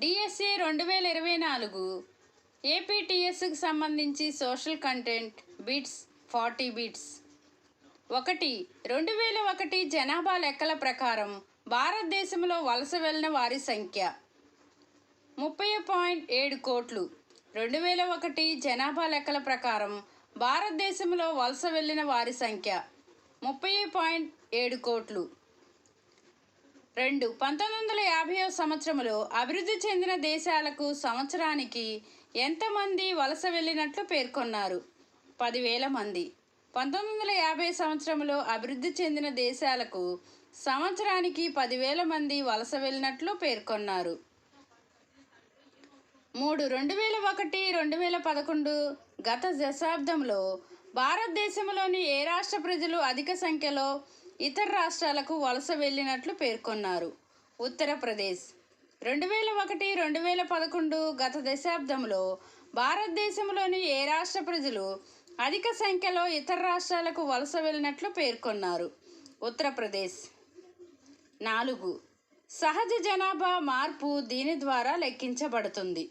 DSC రెండు వేల ఇరవై నాలుగు ఏపీటీఎస్కి సంబంధించి social content bits forty bits. ఒకటి రెండు వేల ఒకటి జనాభా లెక్కల ప్రకారం భారతదేశంలో వలస వెళ్ళిన వారి సంఖ్య. ముప్పై పాయింట్ ఏడు కోట్లు. రెండు వేల ఒకటి జనాభా లెక్కల ప్రకారం భారతదేశంలో వలస వెళ్ళిన వారి సంఖ్య ముప్పై పాయింట్ ఏడు కోట్లు. రెండు పంతొమ్మిది వందల యాభైవ సంవత్సరంలో అభివృద్ధి చెందిన దేశాలకు సంవత్సరానికి ఎంతమంది వలస వెళ్ళినట్లు పేర్కొన్నారు? పదివేల మంది. పంతొమ్మిది వందల యాభై సంవత్సరంలో అభివృద్ధి చెందిన దేశాలకు సంవత్సరానికి పదివేల మంది వలస వెళ్ళినట్లు పేర్కొన్నారు. మూడు రెండు వేల ఒకటి రెండు వేల పదకొండు గత దశాబ్దంలో భారతదేశంలోని ఏ రాష్ట్ర ప్రజలు అధిక సంఖ్యలో ఇతర రాష్ట్రాలకు వలస వెళ్ళినట్లు పేర్కొన్నారు. ఉత్తరప్రదేశ్. రెండు వేల ఒకటి రెండు వేల పదకొండు గత దశాబ్దంలో భారతదేశంలోని ఏ రాష్ట్ర ప్రజలు అధిక సంఖ్యలో ఇతర రాష్ట్రాలకు వలస వెళ్ళినట్లు పేర్కొన్నారు. ఉత్తరప్రదేశ్. నాలుగు. సహజ జనాభా మార్పు దీని ద్వారా లెక్కించబడుతుంది.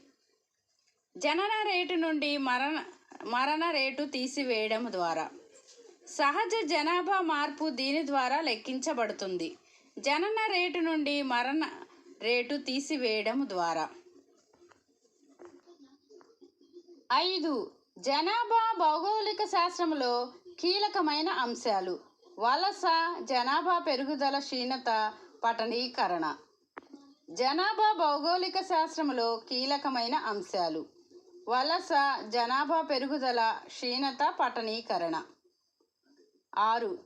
జనన రేటు నుండి మరణ మరణ రేటు తీసివేయడం ద్వారా. సహజ జనాభా మార్పు దీని ద్వారా లెక్కించబడుతుంది. జనన రేటు నుండి మరణ రేటు తీసివేయడం ద్వారా. ఐదు. జనాభా భౌగోళిక శాస్త్రంలో కీలకమైన అంశాలు. వలస జనాభా పెరుగుదల క్షీణత పట్టణీకరణ జనాభా భౌగోళిక శాస్త్రంలో కీలకమైన అంశాలు. వలస జనాభా పెరుగుదల క్షీణత పట్టణీకరణ ఆరు.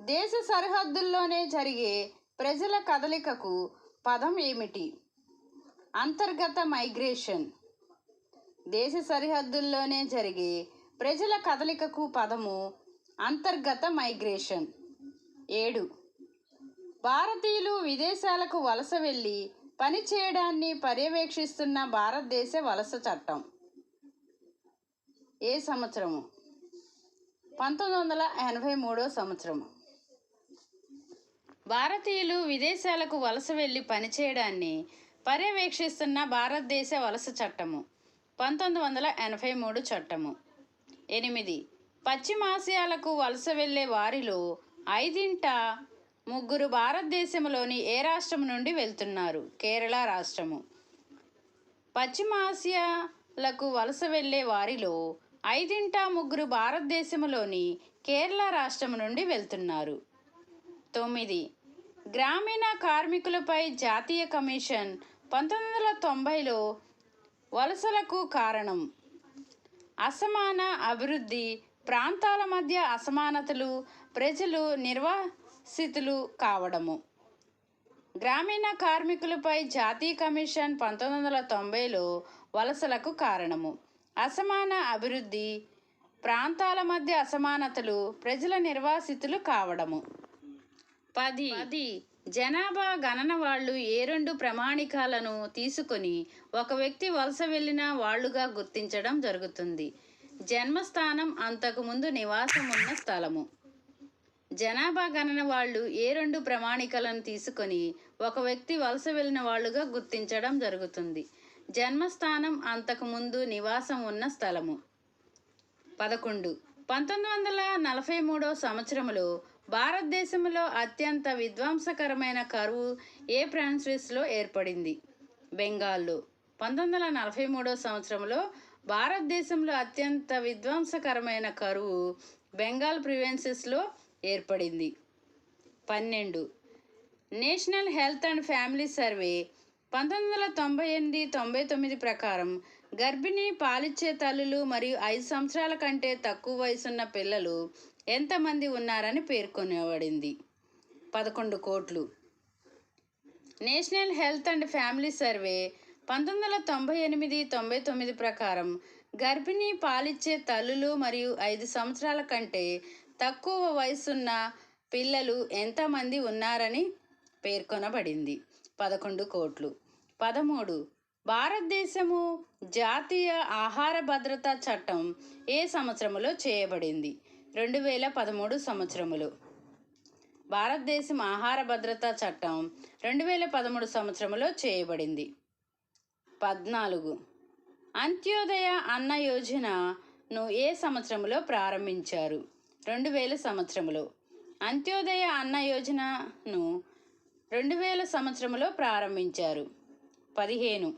దేశ సరిహద్దుల్లోనే జరిగే ప్రజల కదలికకు పదం ఏమిటి? అంతర్గత మైగ్రేషన్. దేశ సరిహద్దుల్లోనే జరిగే ప్రజల కదలికకు పదము అంతర్గత మైగ్రేషన్. ఏడు. భారతీయులు విదేశాలకు వలస వెళ్ళి పని చేయడాన్ని పర్యవేక్షిస్తున్న భారతదేశ వలస చట్టం. ఏ సంవత్సరము? పంతొమ్మిది వందల ఎనభై మూడో సంవత్సరము. భారతీయులు విదేశాలకు వలస వెళ్ళి పనిచేయడాన్ని పర్యవేక్షిస్తున్న భారతదేశ వలస చట్టము పంతొమ్మిది వందల ఎనభై మూడు చట్టము. ఎనిమిది పశ్చిమాసియాలకు వలస వెళ్ళే వారిలో ఐదింట ముగ్గురు భారతదేశంలోని ఏ రాష్ట్రం నుండి వెళ్తున్నారు? కేరళ రాష్ట్రము. పశ్చిమాసియాలకు వలస వెళ్ళే వారిలో ఐదింట ముగ్గురు భారతదేశంలోని కేరళ రాష్ట్రం నుండి వెళ్తున్నారు. తొమ్మిది. గ్రామీణ కార్మికులపై జాతీయ కమిషన్ పంతొమ్మిది వందల తొంభైలో వలసలకు కారణం. అసమాన అభివృద్ధి ప్రాంతాల మధ్య అసమానతలు ప్రజలు నిర్వాసితులు కావడము. గ్రామీణ కార్మికులపై జాతీయ కమిషన్ పంతొమ్మిది వందల తొంభైలో వలసలకు కారణము. అసమాన అభివృద్ధి ప్రాంతాల మధ్య అసమానతలు ప్రజల నిర్వాసితులు కావడము. పది. పది. జనాభా గణన వాళ్ళు ఏ రెండు ప్రమాణికాలను తీసుకొని ఒక వ్యక్తి వలస వెళ్ళిన వాళ్ళుగా గుర్తించడం జరుగుతుంది. జన్మస్థానం అంతకుముందు నివాసం ఉన్న స్థలము. జనాభా గణన వాళ్ళు ఏ రెండు ప్రమాణికలను తీసుకొని ఒక వ్యక్తి వలస వెళ్ళిన వాళ్ళుగా గుర్తించడం జరుగుతుంది. జన్మస్థానం అంతకుముందు నివాసం ఉన్న స్థలము. పదకొండు. పంతొమ్మిది వందల నలభై మూడో సంవత్సరంలో భారతదేశంలో అత్యంత విధ్వంసకరమైన కరువు ఏ ప్రాన్స్లో ఏర్పడింది? బెంగాల్లో. పంతొమ్మిది వందల నలభై మూడో సంవత్సరంలో భారతదేశంలో అత్యంత విధ్వంసకరమైన కరువు బెంగాల్ ప్రివెన్సెస్లో ఏర్పడింది. పన్నెండు. National health and family survey పంతొమ్మిది వందల తొంభై ఎనిమిది తొంభై తొమ్మిది ప్రకారం గర్భిణీ పాలిచ్చే తల్లులు మరియు ఐదు సంవత్సరాల కంటే తక్కువ వయసున్న పిల్లలు ఎంతమంది ఉన్నారని పేర్కొనబడింది. పదకొండు కోట్లు. National health and family survey పంతొమ్మిది వందల తొంభై ఎనిమిది తొంభై తొమ్మిది ప్రకారం గర్భిణీ పాలిచ్చే తల్లులు మరియు ఐదు సంవత్సరాల కంటే తక్కువ వయసున్న పిల్లలు ఎంతమంది ఉన్నారని పేర్కొనబడింది. పదకొండు కోట్లు. పదమూడు. భారతదేశము జాతీయ ఆహార భద్రతా చట్టం ఏ సంవత్సరములో చేయబడింది? రెండు వేల పదమూడు సంవత్సరములో. భారతదేశం ఆహార భద్రతా చట్టం రెండు వేల పదమూడు సంవత్సరములో చేయబడింది. పద్నాలుగు. అంత్యోదయ అన్న యోజనను ఏ సంవత్సరంలో ప్రారంభించారు? రెండు వేల సంవత్సరములో. అంత్యోదయ అన్న యోజనను రెండు వేల సంవత్సరంలో ప్రారంభించారు. పదిహేను.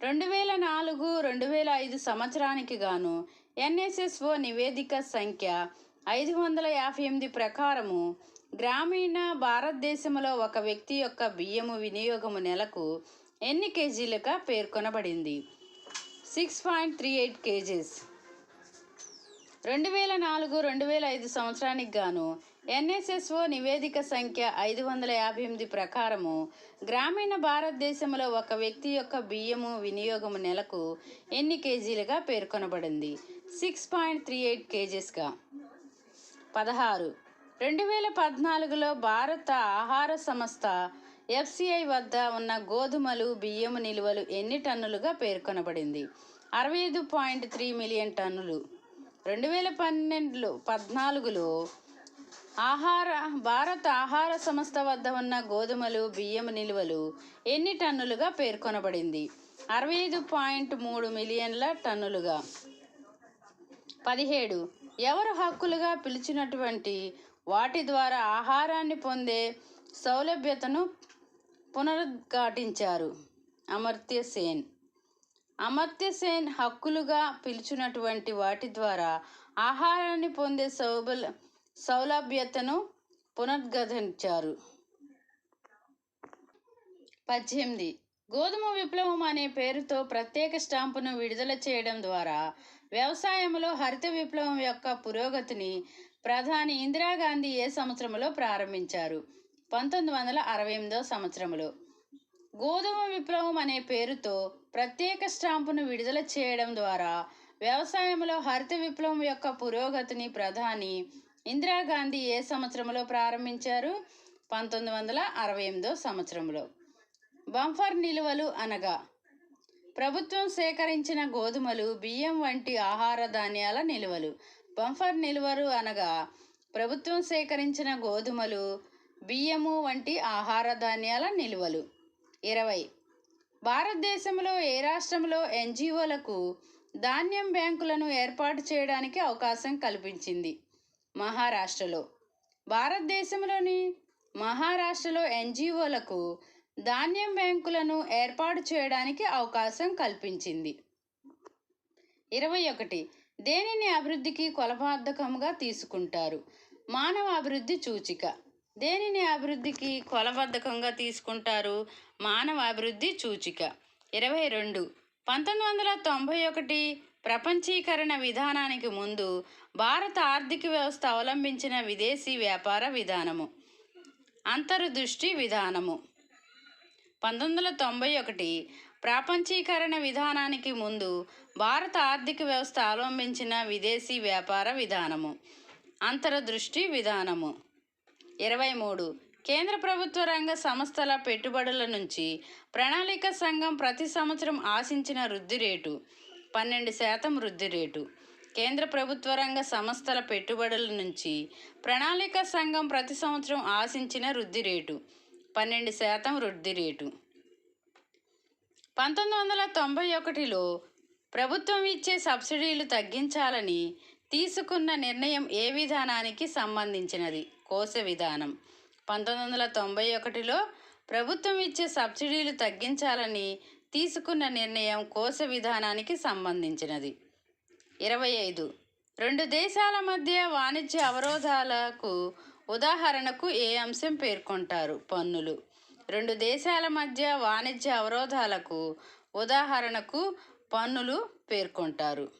రెండు వేల నాలుగు రెండు వేల ఐదు సంవత్సరానికి గాను ఎన్ఎస్ఎస్ఓ నివేదిక సంఖ్య ఐదు వందల యాభై ఎనిమిది ప్రకారము గ్రామీణ భారతదేశంలో ఒక వ్యక్తి యొక్క బియ్యము వినియోగము నెలకు ఎన్ని కేజీలుగా పేర్కొనబడింది? Six point three eight KGs. రెండు వేల నాలుగు రెండు వేల ఐదు సంవత్సరానికి గాను ఎన్ఎస్ఎస్ఓ నివేదిక సంఖ్య ఐదు వందల యాభై ఎనిమిది ప్రకారము గ్రామీణ భారతదేశంలో ఒక వ్యక్తి యొక్క బియ్యము వినియోగము నెలకు ఎన్ని కేజీలుగా పేర్కొనబడింది? సిక్స్ పాయింట్ త్రీ ఎయిట్ కేజీస్గా. పదహారు. రెండు వేల పద్నాలుగులో భారత ఆహార సంస్థ ఎఫ్సిఐ వద్ద ఉన్న గోధుమలు బియ్యము నిల్వలు ఎన్ని టన్నులుగా పేర్కొనబడింది? అరవై ఐదు పాయింట్ త్రీ మిలియన్ టన్నులు. రెండు వేల పన్నెండులో పద్నాలుగులో ఆహార భారత ఆహార సంస్థ వద్ద ఉన్న గోధుమలు బియ్యం నిల్వలు ఎన్ని టన్నులుగా పేర్కొనబడింది? అరవై ఐదు పాయింట్ మూడు మిలియన్ల టన్నులుగా. పదిహేడు. ఎవరు హక్కులుగా పిలిచినటువంటి వాటి ద్వారా ఆహారాన్ని పొందే సౌలభ్యతను పునరుద్ఘాటించారు అమర్త్య సేన్. అమర్త్య సేన్ హక్కులుగా పిలిచినటువంటి వాటి ద్వారా ఆహారాన్ని పొందే సౌబల సౌలభ్యతను పునరుద్ఘాటించారు పద్దెనిమిది. గోధుమ విప్లవం అనే పేరుతో ప్రత్యేక స్టాంపును విడుదల చేయడం ద్వారా వ్యవసాయంలో హరిత విప్లవం యొక్క పురోగతిని ప్రధాని ఇందిరాగాంధీ ఏ సంవత్సరంలో ప్రారంభించారు? పంతొమ్మిది వందల అరవై ఎనిమిదో సంవత్సరంలో. గోధుమ విప్లవం అనే పేరుతో ప్రత్యేక స్టాంపును విడుదల చేయడం ద్వారా వ్యవసాయంలో హరిత విప్లవం యొక్క పురోగతిని ప్రధాని ఇందిరాగాంధీ ఏ సంవత్సరంలో ప్రారంభించారు? పంతొమ్మిది వందల అరవై ఎనిమిదో సంవత్సరంలో. బంఫర్ నిలువలు అనగా ప్రభుత్వం సేకరించిన గోధుమలు బియ్యం వంటి ఆహార ధాన్యాల నిల్వలు. బంఫర్ నిల్వలు అనగా ప్రభుత్వం సేకరించిన గోధుమలు బియ్యము వంటి ఆహార ధాన్యాల నిల్వలు. ఇరవై భారతదేశంలో ఏ రాష్ట్రంలో ఎన్జిఓలకు ధాన్యం బ్యాంకులను ఏర్పాటు చేయడానికి అవకాశం కల్పించింది? మహారాష్ట్రలో. భారతదేశంలోని మహారాష్ట్రలో ఎన్జిఓలకు ధాన్యం బ్యాంకులను ఏర్పాటు చేయడానికి అవకాశం కల్పించింది. ఇరవై ఒకటి. దేనిని అభివృద్ధికి కొలబద్ధకంగా తీసుకుంటారు? మానవ అభివృద్ధి సూచిక. దేనిని అభివృద్ధికి కొలబద్ధకంగా తీసుకుంటారు? మానవ అభివృద్ధి సూచిక. ఇరవై రెండు. పంతొమ్మిది వందల తొంభై ఒకటి ప్రపంచీకరణ విధానానికి ముందు భారత ఆర్థిక వ్యవస్థ అవలంబించిన విదేశీ వ్యాపార విధానము. అంతర్దృష్టి విధానము. పంతొమ్మిది వందల తొంభై ఒకటి ప్రాపంచీకరణ విధానానికి ముందు భారత ఆర్థిక వ్యవస్థ అవలంబించిన విదేశీ వ్యాపార విధానము. అంతర్దృష్టి విధానము. ఇరవై మూడు కేంద్ర ప్రభుత్వ రంగ సంస్థల పెట్టుబడుల నుంచి ప్రణాళిక సంఘం ప్రతి సంవత్సరం ఆశించిన వృద్ధి రేటు పన్నెండు శాతం వృద్ధి రేటు. కేంద్ర ప్రభుత్వ రంగ సంస్థల పెట్టుబడుల నుంచి ప్రణాళిక సంఘం ప్రతి సంవత్సరం ఆశించిన వృద్ధి రేటు. పన్నెండు శాతం వృద్ధి రేటు. పంతొమ్మిది వందల తొంభై ఒకటిలో ప్రభుత్వం ఇచ్చే సబ్సిడీలు తగ్గించాలని తీసుకున్న నిర్ణయం ఏ విధానానికి సంబంధించినది? కోశ విధానం. పంతొమ్మిది వందల తొంభై ఒకటిలో ప్రభుత్వం ఇచ్చే సబ్సిడీలు తగ్గించాలని తీసుకున్న నిర్ణయం కోశ విధానానికి సంబంధించినది. ఇరవై ఐదు. రెండు దేశాల మధ్య వాణిజ్య అవరోధాలకు ఉదాహరణకు ఏ అంశం పేర్కొంటారు? పన్నులు. రెండు దేశాల మధ్య వాణిజ్య అవరోధాలకు ఉదాహరణకు పన్నులు పేర్కొంటారు.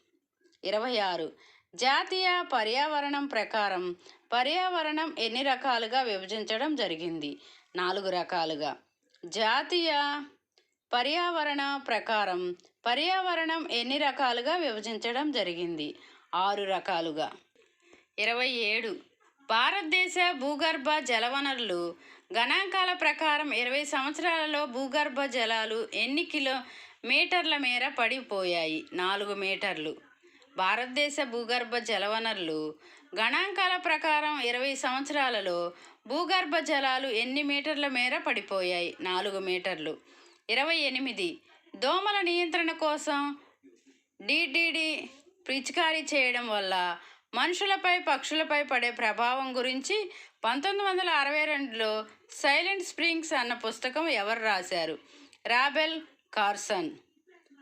ఇరవై ఆరు. జాతీయ పర్యావరణం ప్రకారం పర్యావరణం ఎన్ని రకాలుగా విభజించడం జరిగింది? నాలుగు రకాలుగా. జాతీయ పర్యావరణ ప్రకారం పర్యావరణం ఎన్ని రకాలుగా విభజించడం జరిగింది? ఆరు రకాలుగా. ఇరవై ఏడు. భారతదేశ భూగర్భ జలవనరులు గణాంకాల ప్రకారం ఇరవై సంవత్సరాలలో భూగర్భ జలాలు ఎన్ని కిలో మీటర్ల మేర పడిపోయాయి? నాలుగు మీటర్లు. భారతదేశ భూగర్భ జలవనరులు గణాంకాల ప్రకారం ఇరవై సంవత్సరాలలో భూగర్భ జలాలు ఎన్ని మీటర్ల మేర పడిపోయాయి? నాలుగు మీటర్లు. ఇరవై ఎనిమిది. దోమల నియంత్రణ కోసం డిడిడి పిచికారీ చేయడం వల్ల మనుషులపై పక్షులపై పడే ప్రభావం గురించి పంతొమ్మిది వందల అరవై రెండులో సైలెంట్ స్ప్రింగ్స్ అన్న పుస్తకం ఎవరు రాశారు? Rachel Carson.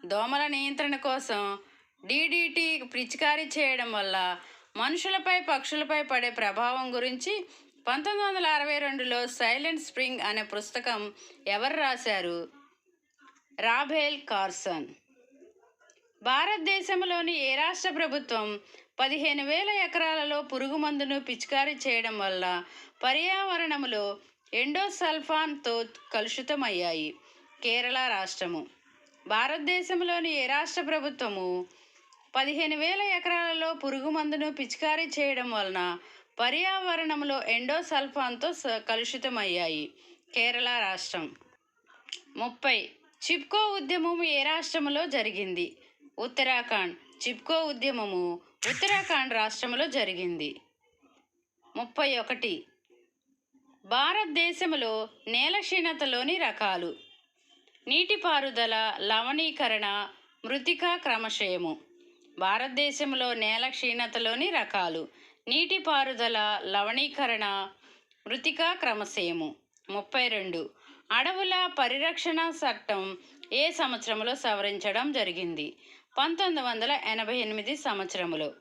దోమల నియంత్రణ కోసం డిడిటి పిచికారీ చేయడం వల్ల మనుషులపై పక్షులపై పడే ప్రభావం గురించి పంతొమ్మిది వందల అరవై రెండులో సైలెంట్ స్ప్రింగ్ అనే పుస్తకం ఎవరు రాశారు? Rachel Carson. భారతదేశంలోని ఏ రాష్ట్ర ప్రభుత్వం పదిహేను వేల ఎకరాలలో పురుగు మందును పిచికారీ చేయడం వల్ల పర్యావరణములో ఎండోసల్ఫాన్తో కలుషితమయ్యాయి. కేరళ రాష్ట్రము. భారతదేశంలోని ఏ రాష్ట్ర ప్రభుత్వము పదిహేను వేల ఎకరాలలో పురుగు మందును పిచికారీ చేయడం వలన పర్యావరణంలో ఎండోసల్ఫాన్తో స- కలుషితమయ్యాయి. కేరళ రాష్ట్రం. ముప్పై చిప్కో ఉద్యమము ఏ రాష్ట్రంలో జరిగింది? ఉత్తరాఖండ్. చిప్కో ఉద్యమము ఉత్తరాఖండ్ రాష్ట్రంలో జరిగింది. ముప్పై ఒకటి. భారతదేశంలో నేల క్షీణతలోని రకాలు. నీటిపారుదల లవణీకరణ మృతికా క్రమశయము. భారతదేశంలో నేల క్షీణతలోని రకాలు. నీటిపారుదల లవణీకరణ మృతికా క్రమశయము. ముప్పై రెండు. అడవుల పరిరక్షణ చట్టం ఏ సంవత్సరంలో సవరించడం జరిగింది? పంతొమ్మిది వందల ఎనభై ఎనిమిది సంవత్సరములో.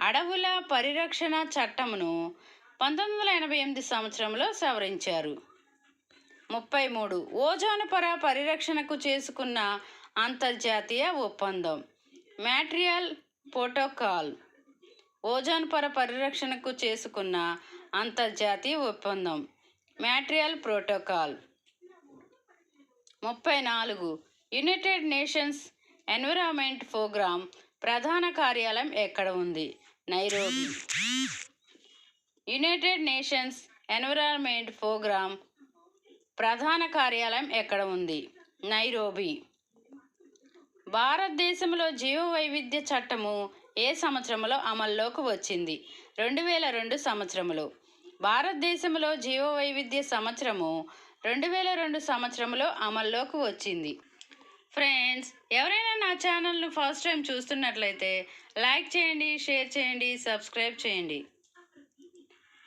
అడవుల పరిరక్షణ చట్టమును పంతొమ్మిది వందల ఎనభై ఎనిమిది సంవత్సరంలో సవరించారు. ముప్పై మూడు. ఓజోన్ పొర పరిరక్షణకు చేసుకున్న అంతర్జాతీయ ఒప్పందం. Montreal protocol. ఓజోన్ పొర పరిరక్షణకు చేసుకున్న అంతర్జాతీయ ఒప్పందం. Montreal protocol. ముప్పై నాలుగు. యునైటెడ్ నేషన్స్ ఎన్విరాన్మెంట్ ప్రోగ్రామ్ ప్రధాన కార్యాలయం ఎక్కడ ఉంది? Nairobi United Nations Environment Programme ప్రధాన కార్యాలయం ఎక్కడ ఉంది? నైరోబి భారతదేశంలో జీవ వైవిధ్య చట్టము ఏ సంవత్సరంలో అమల్లోకి వచ్చింది? రెండు వేల రెండు సంవత్సరంలో భారతదేశంలో జీవ వైవిధ్య సంవత్సరము రెండు వేల రెండు సంవత్సరంలో అమల్లోకి వచ్చింది. ఫ్రెండ్స్ ఎవరైనా నా ఛానల్ను ఫస్ట్ టైం చూస్తున్నట్లయితే లైక్ చేయండి షేర్ చేయండి సబ్స్క్రైబ్ చేయండి.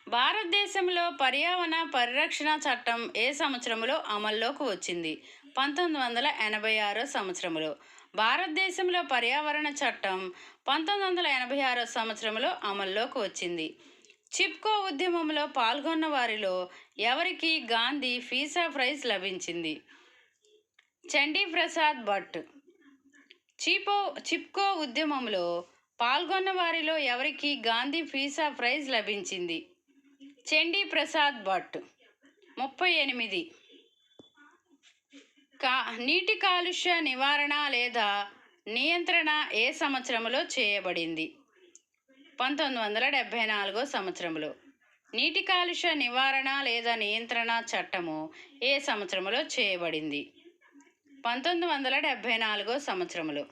భారతదేశంలో పర్యావరణ పరిరక్షణ చట్టం ఏ సంవత్సరంలో అమల్లోకి వచ్చింది? పంతొమ్మిది వందల ఎనభై ఆరో సంవత్సరంలో. భారతదేశంలో పర్యావరణ చట్టం పంతొమ్మిది వందల ఎనభై ఆరో సంవత్సరంలో అమల్లోకి వచ్చింది. చిప్కో ఉద్యమంలో పాల్గొన్న వారిలో ఎవరికి గాంధీ ఫీసా ప్రైజ్ లభించింది? చండీ ప్రసాద్ భట్. చిపో చిప్కో ఉద్యమంలో పాల్గొన్న వారిలో ఎవరికి గాంధీ ఫీసా ప్రైజ్ లభించింది? చండీ ప్రసాద్ భట్. ముప్పై ఎనిమిది. కా నీటి కాలుష్య నివారణ లేదా నియంత్రణ ఏ సంవత్సరంలో చేయబడింది? పంతొమ్మిది వందల డెబ్భై నాలుగో సంవత్సరంలో నీటి కాలుష్య నివారణ లేదా నియంత్రణ చట్టము ఏ సంవత్సరంలో చేయబడింది? పంతొమ్మిది వందల డెబ్భై నాలుగో సంవత్సరంలో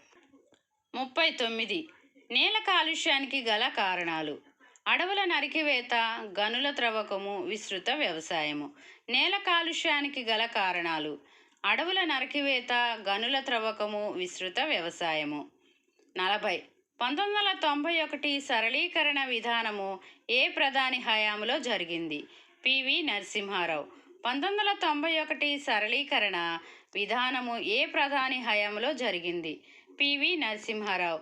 ముప్పై తొమ్మిది. నేల కాలుష్యానికి గల కారణాలు. అడవుల నరికివేత గనుల త్రవ్వకము విస్తృత వ్యవసాయము. నేల కాలుష్యానికి గల కారణాలు. అడవుల నరికివేత గనుల త్రవ్వకము విస్తృత వ్యవసాయము. నలభై. పంతొమ్మిది వందల తొంభై ఒకటి సరళీకరణ విధానము ఏ ప్రధాని హయాంలో జరిగింది? పివి నరసింహారావు. పంతొమ్మిది వందల తొంభై ఒకటి సరళీకరణ విధానము ఏ ప్రధాని హయాంలో జరిగింది? పివి నరసింహారావు.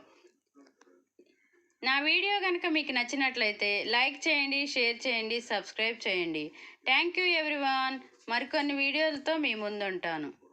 నా వీడియో కనుక మీకు నచ్చినట్లయితే లైక్ చేయండి షేర్ చేయండి సబ్స్క్రైబ్ చేయండి. Thank you everyone. మరికొన్ని వీడియోలతో మీ ముందుంటాను.